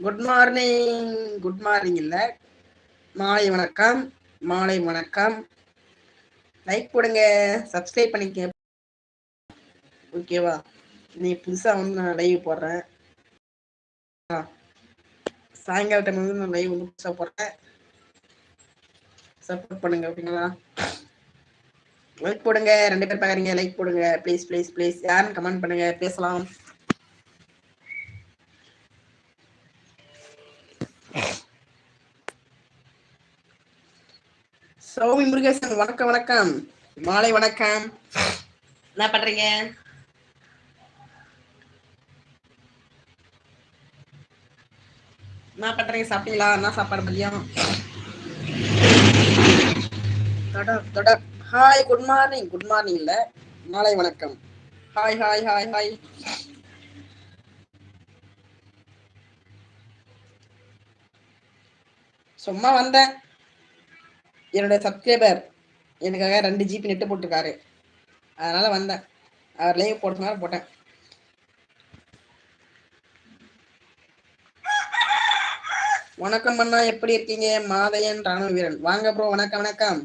Good morning good morning இல்ல. மாலை வணக்கம். மாலை வணக்கம். லைக் போடுங்க. சப்ஸ்கிரைப் பண்ணிக்க ஓகேவா நீ புதுசா வந்து நான் லைவ் போடுறேன். சாயங்கால டைம் வந்து நான் லைவ் வந்து புதுசா போடுறேன். சப்போர்ட் பண்ணுங்க ஓகேங்களா லைக் போடுங்க. ரெண்டு பேர் பாக்குறீங்க. லைக் போடுங்க. ப்ளீஸ் ப்ளீஸ் ப்ளீஸ் யாரும் கமெண்ட் பண்ணுங்க. பேசலாம். முருகேசன் வணக்கம் வணக்கம். மாலை வணக்கம். என்ன பண்றீங்க? என்ன பண்றீங்க? சாப்பிட்டீங்களா? என்ன சாப்பாடு மதியம்? Hi good morning good morning இல்ல. மாலை வணக்கம். ஹாய் ஹாய் ஹாய் ஹாய் சும்மா வந்தேன். என்னோட சப்ஸ்கிரைபர் எனக்காக ரெண்டு ஜிபி நெட்டு போட்டிருக்காரு. அதனால் வந்தேன். அவர் லைவ் போட்டதுனால போட்டேன். வணக்கம் அண்ணா எப்படி இருக்கீங்க? மாதையன் ராணுவ வீரன். வாங்க ப்ரோ வணக்கம் வணக்கம்.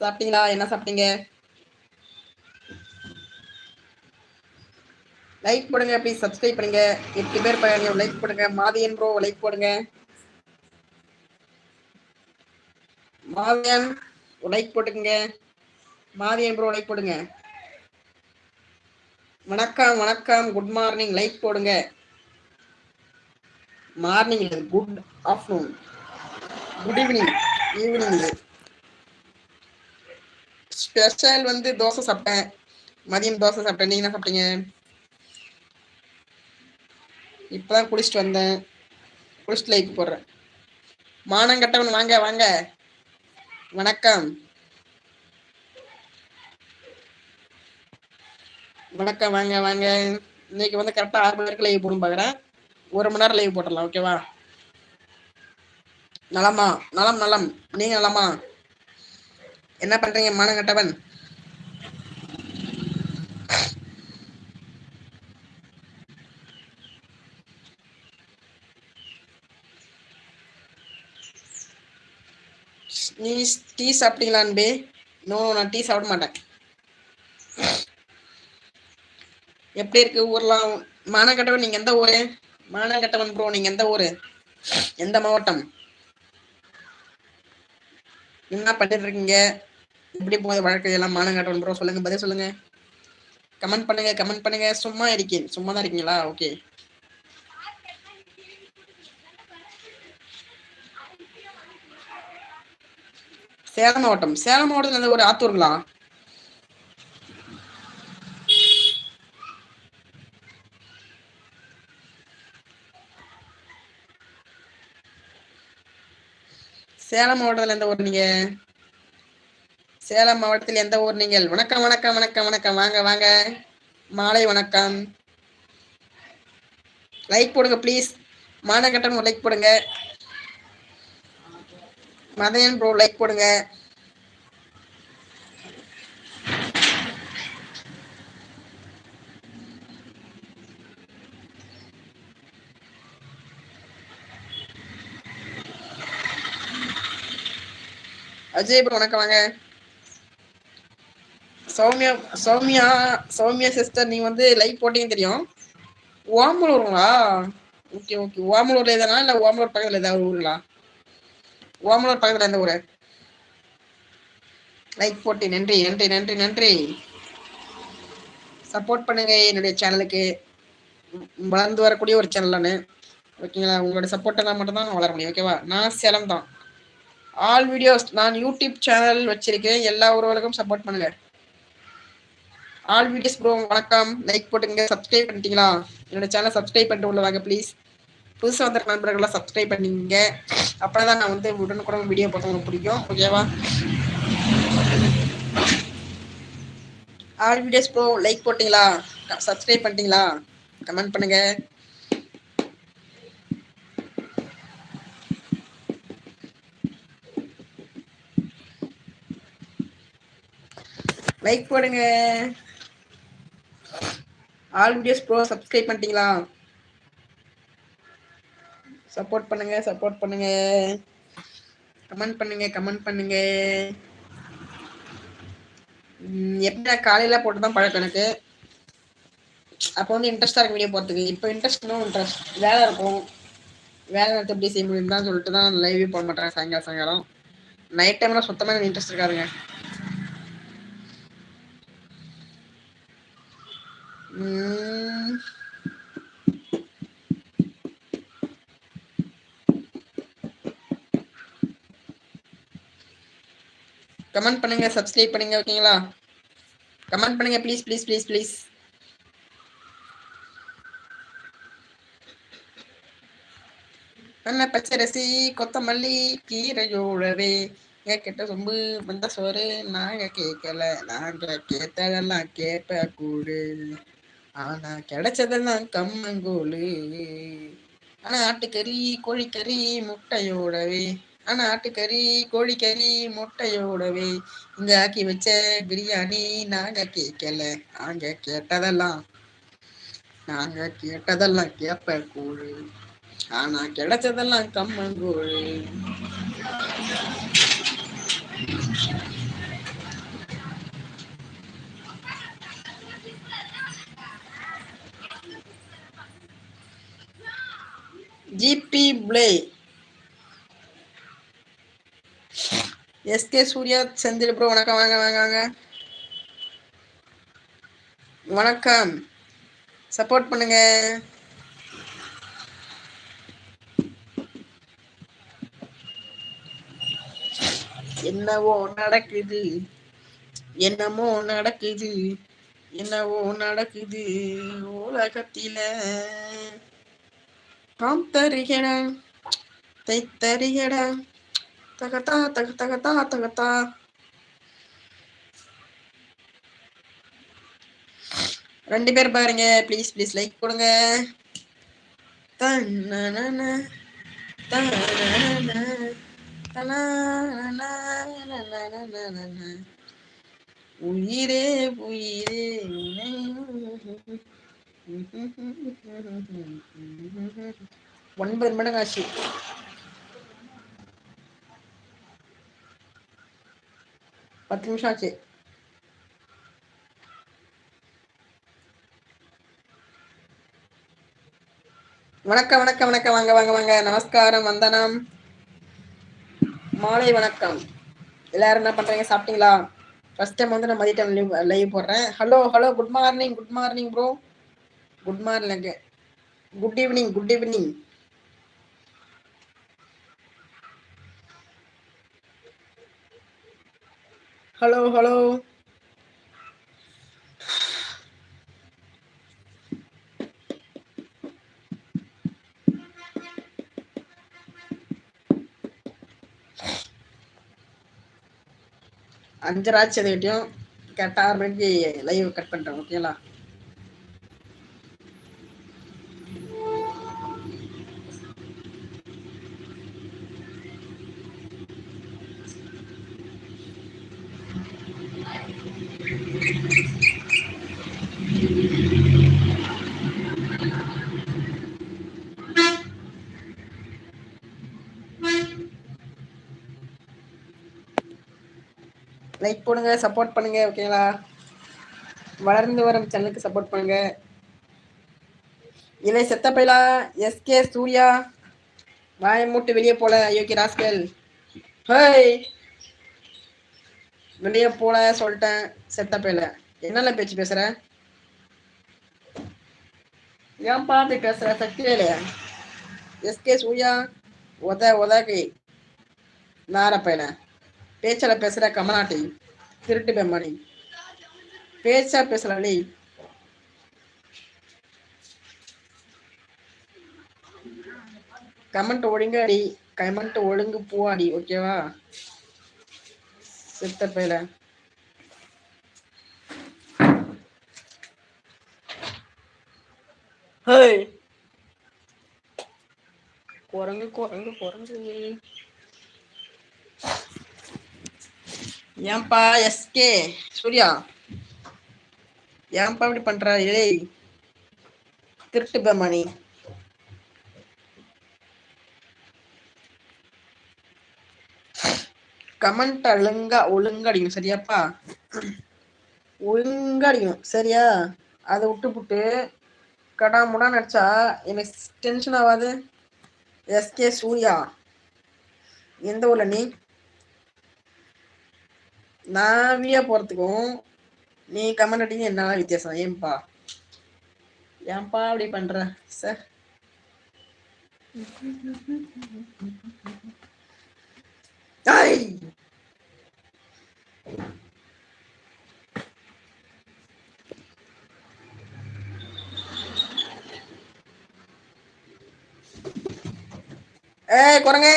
சாப்பிட்டீங்களா? என்ன சாப்பிட்டீங்க? லைக் போடுங்க ப்ளீஸ் சப்ஸ்கிரைப் பண்ணுங்க. எட்டு பேர் பையன் லைக் போடுங்க. மாதையன் ப்ரோ லைக் போடுங்க. மாவியன் லைக் போட்டுக்கங்க. மாவியன் ப்ரோ லைக் போடுங்க. வணக்கம் வணக்கம். குட் மார்னிங் லைக் போடுங்க. மார்னிங் இல்லை good afternoon good evening evening இது. ஸ்பெஷல் வந்து தோசை சாப்பிட்டேன். மதியம் தோசை சாப்பிட்டேன். நீங்க என்ன சாப்பிட்டீங்க? இப்பதான் குளிச்சுட்டு வந்தேன். குளிச்சுட்டு லைக் போடுறேன் மானம் கட்டவன் வாங்க வாங்க. வணக்கம். வணக்கம் வாங்க வாங்க. இன்னைக்கு வந்து கரெக்டா ஆறு மணி நேரம் லைவ் போடும் பாக்குறேன். ஒரு மணி நேரம் லைவ் போட்டுடலாம் ஓகேவா நலமா? நலம் நலம். நீங்க நலமா? என்ன பண்றீங்க மானங்கட்டவன்? நீ டீ சாப்பிட்டீங்களா அன்பே? நோ நான் டீ சாப்பிட மாட்டேன். எப்படி இருக்கு ஊர்லாம்? மானங்கட்டவன் நீங்க எந்த ஊரு? மானங்கட்டவன் ப்ரோ நீங்க எந்த ஊரு? எந்த மாவட்டம்? என்ன பண்ணிட்டு இருக்கீங்க? எப்படி போகுது வழக்கு எல்லாம் மானங்கட்டவன் ப்ரோ சொல்லுங்க பதில் சொல்லுங்க. கமெண்ட் பண்ணுங்க கமெண்ட் பண்ணுங்க. சும்மா இருக்கேன். சும்மா தான் இருக்கீங்களா? ஓகே சேலம் மாவட்டம். சேலம் மாவட்டத்துல ஒரு ஆத்தூருங்களா? சேலம் மாவட்டத்தில் எந்த ஊர் நீங்க? சேலம் மாவட்டத்தில் எந்த ஊர் நீங்கள்? வணக்கம் வணக்கம் வணக்கம் வணக்கம். வாங்க வாங்க. மாலை வணக்கம். லைக் போடுங்க ப்ளீஸ் மானகட்டம் லைக் போடுங்க. மதையன் ப்ரோ லைக் போடுங்க. அஜய் ப்ரோ வணக்கம் வாங்க. சௌமியா சௌமியா சௌமியா சிஸ்டர் நீங்க வந்து லைக் போட்டீங்க தெரியும். ஓமலூருங்களா? ஓகே ஓகே ஓமலூர்ல எதனா இல்ல ஓமலூர் பக்கத்துல ஏதாவது ஊருங்களா? ஓமலூர் பக்கத்துல எந்த ஊரு? லைக் போட்டி நன்றி நன்றி நன்றி நன்றி. சப்போர்ட் பண்ணுங்க என்னுடைய சேனலுக்கு வளர்ந்து வரக்கூடிய ஒரு சேனல் நான். ஓகேங்களா உங்களோட சப்போர்ட் எல்லாம் மட்டும் தான் வளர முடியும். ஓகேவா நான் சேலம் தான். ஆல் வீடியோஸ் நான் யூடியூப் சேனல் வச்சிருக்கேன். எல்லா உறவுகளுக்கும் சப்போர்ட் பண்ணுங்க. ஆல் வீடியோஸ் ப்ரோ வணக்கம். லைக் போட்டுங்க சப்ஸ்கிரைப் பண்ணிட்டீங்களா? என்னோட சேனல் சப்ஸ்கிரைப் பண்ணிட்டு உள்ள வாங்க ப்ளீஸ் புதுசாக வந்த நண்பர்கள்லாம் சப்ஸ்கிரைப் பண்ணிங்க அப்போ தான் நான் வந்து உடனுக்குடன் வீடியோ போட்டு பிடிக்கும் ஓகேவா ஆல் வீடியோஸ் ப்ரோ லைக் போட்டிங்களா? சப்ஸ்கிரைப் பண்ணிட்டீங்களா? கமெண்ட் பண்ணுங்க. லைக் போடுங்க. ஆல் வீடியோஸ் ப்ரோ சப்ஸ்கிரைப் பண்ணிட்டீங்களா? சப்போர்ட் பண்ணுங்க சப்போர்ட் பண்ணுங்க. கமெண்ட் பண்ணுங்க கமெண்ட் பண்ணுங்க. எப்படி காலையில போட்டு தான் பழக்கம் எனக்கு. அப்போ வந்து இன்ட்ரெஸ்டாக இருக்கும் வீடியோ போகிறதுக்கு இப்போ இன்ட்ரெஸ்ட் இன்னும் இன்ட்ரெஸ்ட் வேலை இருக்கும். வேலை நேரத்தை எப்படி செய்ய முடியும் தான் சொல்லிட்டு தான் லைவே போட மாட்டேன் சாயங்காலம் சாயங்காலம். நைட் டைம்லாம் சுத்தமாக இன்ட்ரெஸ்ட் இருக்காதுங்க. கமெண்ட் பண்ணுங்க சப்ஸ்கிரைப் பண்ணுங்க ஓகேங்களா? கமெண்ட் பண்ணுங்க ப்ளீஸ் ப்ளீஸ் ப்ளீஸ் ப்ளீஸ் நல்ல பச்சரிசி கொத்தமல்லி கீரையோடவே. கேட்ட சொம்பு வந்த சோறு நாங்க கேட்கல நாங்க கேட்டதெல்லாம் கேட்ப கூடு ஆனா கிடைச்சதெல்லாம் கம்மங்கூழு. ஆனா ஆட்டுக்கறி கோழிக்கறி முட்டையோடவே. ஆனா ஆட்டுக்கறி கோழிக்கறி முட்டையோடவே இங்க ஆக்கி வச்ச பிரியாணி நாங்க கேட்கல நாங்க கேட்டதெல்லாம் நாங்க கேட்டதெல்லாம் கேப்ப கூழு ஆனா கிடைச்சதெல்லாம் கம்மங்கூழு. GP play. SK Surya Senthil bro வணக்கம் வணக்கம் வாங்க வாங்க. வணக்கம். சப்போர்ட் பண்ணுங்க. என்னவோ நடக்குது. என்னமோ நடக்குது. என்னவோ நடக்குது. உலகத்தில. காம் தருகிற தை தகத்தா தக tagata, tagata. ரெண்டு பேர் பாருங்க ப்ளீஸ் ப்ளீஸ் லைக் கொடுங்க உயிரே உயிரே ஒன்பது மடங்கு ஆச்சு பத்து நிமிஷம் ஆச்சு. வணக்கம் வணக்கம் வணக்கம். வாங்க வாங்க வாங்க. நமஸ்காரம் வந்தனம். மாலை வணக்கம். எல்லாரும் என்ன பண்றீங்க? சாப்பிட்டீங்களா? ஃபர்ஸ்ட் டைம் வந்து நான் மதிய டைம் லீவ் லைவ் போடுறேன். Hello hello good morning good morning bro good morning good evening good evening hello hello அஞ்சராச்சு அதுக்கிட்டையும் கரெக்டாக ஆறு மணிக்கு லைவ் கட் பண்ணுறேன் ஓகேங்களா லைக் போடுங்க சப்போர்ட் பண்ணுங்க ஓகேங்களா வளர்ந்து வரும் சேனலுக்கு சப்போர்ட் பண்ணுங்க. இலை செத்த பைலா எஸ்கே சூர்யா வாய மூட்டு வெளியே போல யோகி ராஸ்கல். ஹேய்! வெளியே போல சொல்லிட்டேன் செத்த பையில என்னென்ன பேச்சு பேசுற? ஏன் பார்த்து பேசுற? சக்தியே இல்லையா எஸ்கே சூர்யா உத உதகை நார பையன பேச்சால பேசுற கமநாட்டி திருட்டு பெம்மாடி பேச்சா பேசலி கமெண்ட் ஒழுங்கு அடி கமெண்ட் ஒழுங்கு பூவாடி ஓகேவா செத்த பையல. ஹேய். குரங்கு குரங்கு குரங்கு. ஏன்பா எஸ்கே சூர்யா ஏன்பா இப்படி பண்ற? ஏய் திருட்டு பெமானி கமெண்ட் ஒழுங்கா ஒழுங்கா அடிக்கும் சரியாப்பா? ஒழுங்கா அடிக்கும் சரியா? அதை விட்டு புட்டு கடா முடா நடிச்சா எனக்கு டென்ஷன் ஆகாது எஸ்கே சூர்யா எந்த ஊர்ல நீ? நான் வீடியோ போறதுக்கும் நீ கமெண்ட் அடிங்க என்ன வித்தியாசம் ஏன்பா ஏன்பா அப்படி பண்ற சார் ஏய் குரங்கே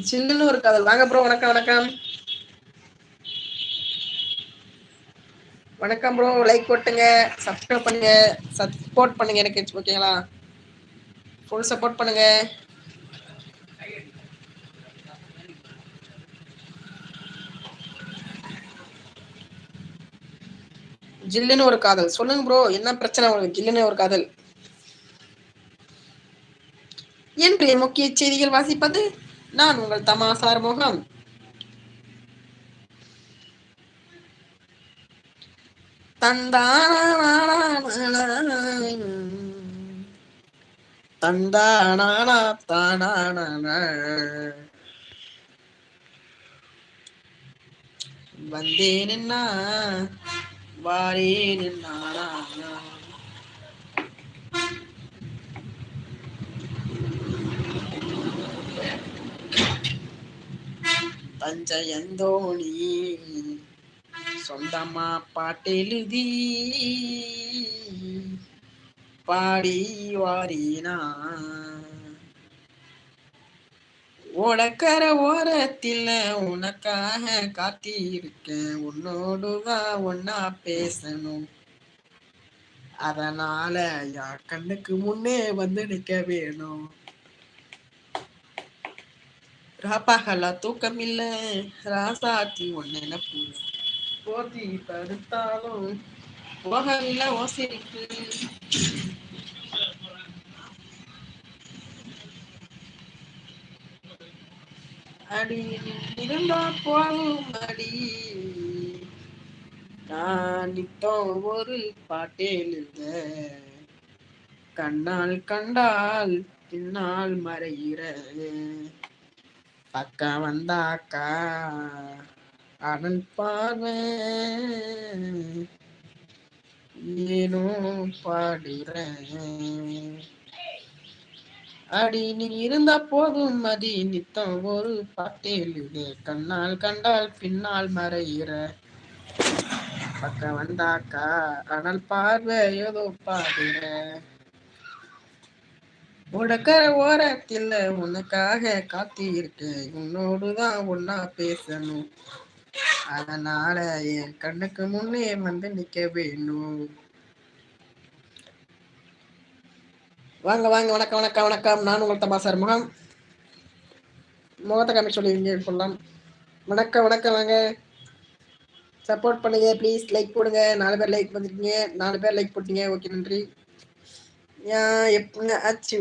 சில்லுன்னு ஒரு காதல். வாங்க ப்ரோ வணக்கம் வணக்கம். வணக்கம் ப்ரோ லைக் போட்டுங்க சப்ஸ்கிரைப் பண்ணுங்க சப்போர்ட் பண்ணுங்க எனக்கு ஓகேங்களா ஃபுல் சப்போர்ட் பண்ணுங்க. ஜில்லுன்னு ஒரு காதல். சொல்லுங்க ப்ரோ என்ன பிரச்சனை உங்களுக்கு? ஜில்லுன்னு ஒரு காதல். என்று முக்கிய செய்திகள் வாசிப்பது நான் உங்கள் தமாசார் முகம். தந்தானா தானா வந்தேன்னா வாரேன்னா தஞ்சயந்தோணி சொந்தமா பாட்டெழுதி பாடி வாரினா. உடக்கர ஓரத்தில் உனக்காக காத்திருக்கேன். உன்னோடுதான் ஒன்னா பேசணும். அதனால யார் கண்ணுக்கு முன்னே வந்து நிக்க வேணும். ராப்பாகலா தூக்கம் இல்ல. ராசாத்தி ஒன்னு நினப்பு போதி? தடுத்தாலும். போகவில்லை ஓசிரிக்கு அடி இருந்தா போகும் அடி. நான் நித்தம் ஒரு பாட்டேலுங்க கண்ணால் கண்டால் பின்னால் மறைகிற அக்கா வந்தாக்கா அனல் பார்வை. ஏனோ பாடுறேன் அடி நீ இருந்தா போதும் மதி நித்தம். ஒரு பாட்டேலுது கண்ணால் கண்டால் பின்னால் மறையிற பக்கம் வந்தாக்கா அனல் பார்வை ஏதோ பாடுற உடக்கர ஓரத்தில் உனக்காக காத்தி இருக்கேன் உன்னோடுதான் ஒன்னா பேசணும். அதனால என் கண்ணுக்கு முன்னே வந்து நிக்க வேணும் வாங்க வாங்க வணக்கம் வணக்கம் வணக்கம். நான் உங்கள் தபாசார் முகம் முகத்தை காமி சொல்லுவீங்க சொல்லலாம். வணக்கம் வணக்கம் வாங்க. சப்போர்ட் பண்ணுங்க ப்ளீஸ் லைக் போடுங்க. நாலு பேர் லைக் பண்ணிருக்கீங்க நாலு பேர் லைக் போட்டீங்க. ஓகே நன்றி. எப்பங்க ஆச்சு